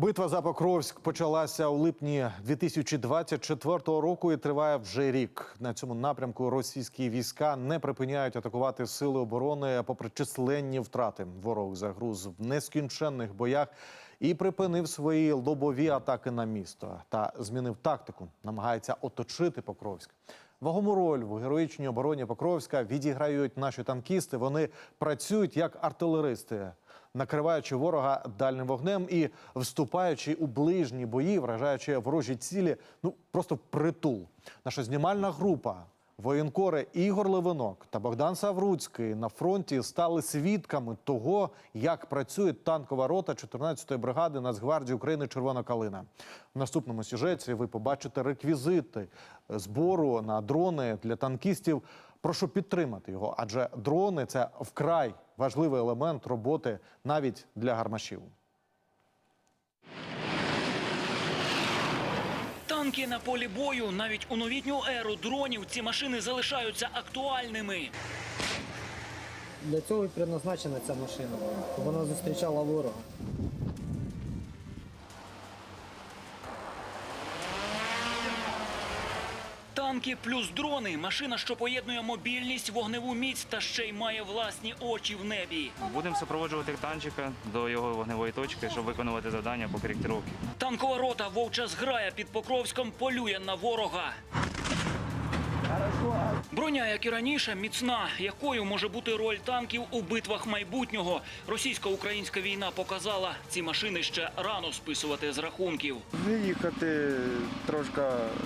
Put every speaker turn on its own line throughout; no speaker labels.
Битва за Покровськ почалася у липні 2024 року і триває вже рік. На цьому напрямку російські війська не припиняють атакувати сили оборони, попри численні втрати. Ворог загруз в нескінченних боях і припинив свої лобові атаки на місто та змінив тактику. Намагається оточити Покровськ. Вагому роль в героїчній обороні Покровська відіграють наші танкісти. Вони працюють як артилеристи, накриваючи ворога дальним вогнем і вступаючи у ближні бої, вражаючи ворожі цілі, ну просто впритул. Наша знімальна група. Воєнкори Ігор Левинок та Богдан Савруцький на фронті стали свідками того, як працює танкова рота 14-ї бригади Нацгвардії України Червона калина. В наступному сюжеті ви побачите реквізити збору на дрони для танкістів. Прошу підтримати його, адже дрони це вкрай важливий елемент роботи навіть для гармашів.
Танки на полі бою навіть у новітню еру дронів ці машини залишаються актуальними.
Для цього і предназначена ця машина, щоб вона зустрічала ворога.
Танки плюс дрони машина, що поєднує мобільність, вогневу міць та ще й має власні очі в небі.
Будемо супроводжувати танчика до його вогневої точки, щоб виконувати завдання по коректировці.
Танкова рота вовча зграя під Покровськом полює на ворога. Броня, як і раніше, міцна. Якою може бути роль танків у битвах майбутнього? Російсько-українська війна показала, ці машини ще рано списувати з рахунків.
Виїхати, трошки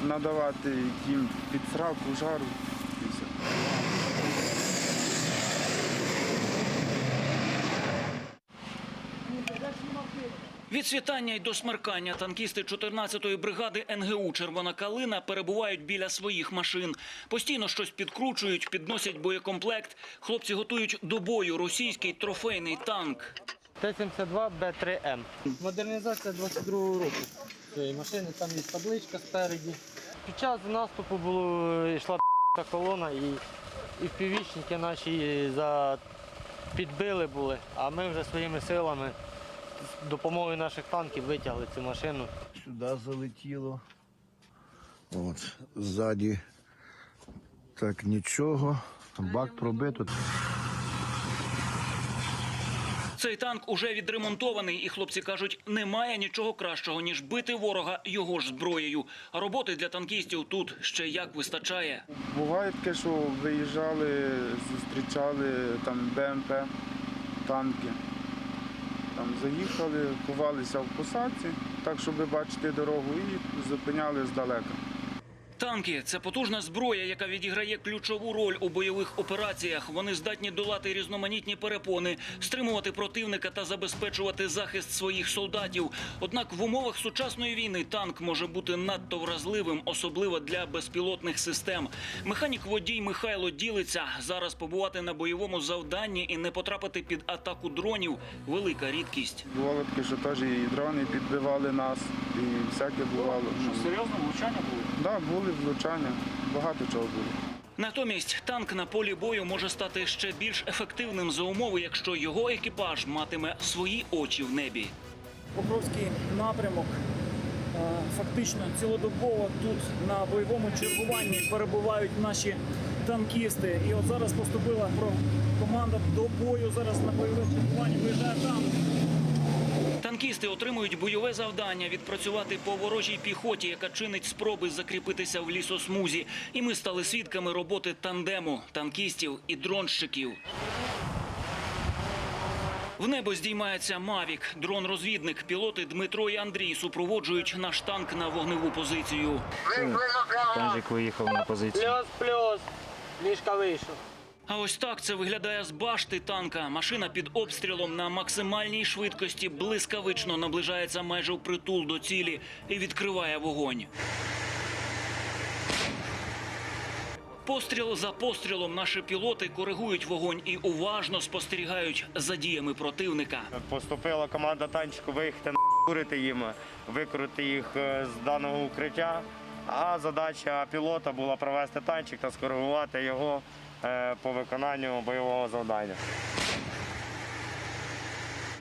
надавати їм підсраку, жару. і все.
Від світання й до смеркання танкісти 14-ї бригади НГУ Червона калина перебувають біля своїх машин. Постійно щось підкручують, підносять боєкомплект. Хлопці готують до бою російський трофейний танк.
Т-72 Б3М. Модернізація 22-го року цієї машини, там є табличка спереді. Під час наступу було, йшла та колона і, і впівічники наші за, підбили були, а ми вже своїми силами з допомогою наших танків витягли цю машину.
сюди залетіло. От, ззаді так нічого. Бак пробито.
Цей танк уже відремонтований, і хлопці кажуть, немає нічого кращого ніж бити ворога його ж зброєю. А роботи для танкістів тут ще як вистачає.
Буває таке, що виїжджали, зустрічали там БМП, танки. Там заїхали, ховалися в посадці, так, щоб бачити дорогу, і зупиняли здалека.
Танки це потужна зброя, яка відіграє ключову роль у бойових операціях. Вони здатні долати різноманітні перепони, стримувати противника та забезпечувати захист своїх солдатів. Однак в умовах сучасної війни танк може бути надто вразливим, особливо для безпілотних систем. Механік водій Михайло ділиться зараз побувати на бойовому завданні і не потрапити під атаку дронів велика рідкість.
Бувало таке, що теж і дрони підбивали нас, і всяке бувало. Серйозно влучання були? Так, да, були влучання, багато чого було.
Натомість танк на полі бою може стати ще більш ефективним за умови, якщо його екіпаж матиме свої очі в небі.
Покровський напрямок. Е, Фактично цілодобово тут на бойовому чергуванні перебувають наші танкісти. І от зараз поступила про команда до бою. Зараз на бойове чергування виїжджає танк.
Танкісти отримують бойове завдання відпрацювати по ворожій піхоті, яка чинить спроби закріпитися в лісосмузі. І ми стали свідками роботи тандему танкістів і дронщиків. В небо здіймається Мавік, дрон-розвідник. Пілоти Дмитро і Андрій супроводжують наш танк на вогневу позицію.
Танчик виїхав на позицію.
Плюс, плюс. Мішка вийшов.
А ось так це виглядає з башти танка. Машина під обстрілом на максимальній швидкості блискавично наближається майже впритул до цілі і відкриває вогонь. Постріл за пострілом наші пілоти коригують вогонь і уважно спостерігають за діями противника.
Поступила команда танчику виїхати на курити їм, викрути їх е, з даного укриття. А задача пілота була провести танчик та скоригувати його по виконанню бойового завдання.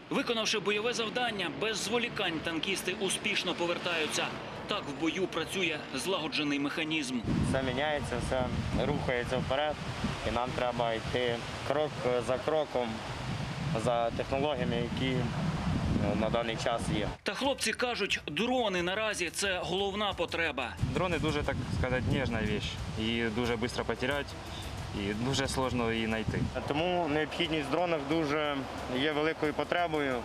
Виконавши бойове завдання, без зволікань танкісти успішно повертаються. Так в бою працює злагоджений механізм.
Все міняється, все рухається вперед, і нам треба йти крок за кроком за технологіями, які е, на даний час є.
Та хлопці кажуть, дрони наразі це головна потреба.
Дрони дуже, так сказати, ніжна річ. Її дуже швидко потеряти і дуже складно її знайти.
Тому необхідність дронів дуже є великою потребою,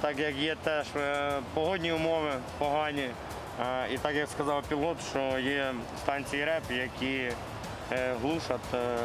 так як є теж е, погодні умови погані. Е, І так як сказав пілот, що є станції РЕП, які глушать е,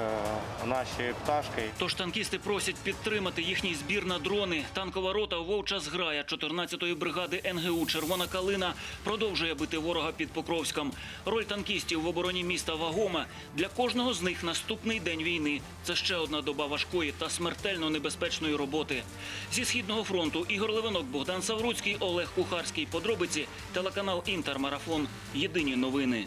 наші пташки.
Тож танкісти просять підтримати їхній збір на дрони. Танкова рота Вовча зграя 14-ї бригади НГУ Червона калина продовжує бити ворога під Покровськом. Роль танкістів в обороні міста вагома. Для кожного з них наступний день війни. Це ще одна доба важкої та смертельно небезпечної роботи. Зі східного фронту Ігор Левинок, Богдан Савруцький, Олег Кухарський. Подробиці телеканал Інтермарафон. Єдині новини.